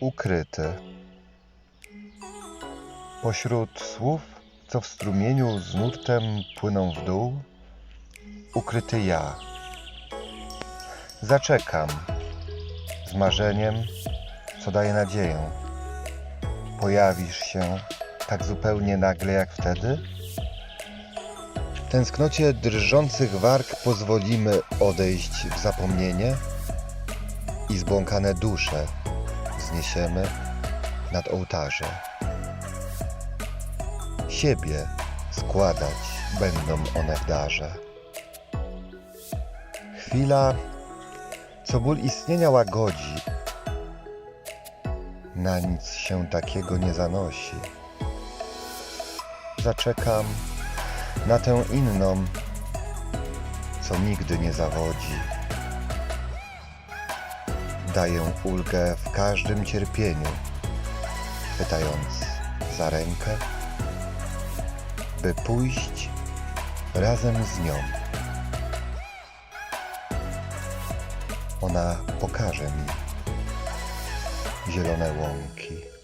ukryty. Pośród słów, co w strumieniu z nurtem płyną w dół, ukryty ja. Zaczekam z marzeniem, co daje nadzieję. Pojawisz się tak zupełnie nagle jak wtedy? Tęsknocie drżących warg pozwolimy odejść w zapomnienie i zbłąkane dusze zniesiemy nad ołtarze. Siebie składać będą one w darze. Chwila, co ból istnienia łagodzi, na nic się takiego nie zanosi. Zaczekam na tę inną, co nigdy nie zawodzi. Daję ulgę w każdym cierpieniu, pytając za rękę, by pójść razem z nią. Ona pokaże mi zielone łąki.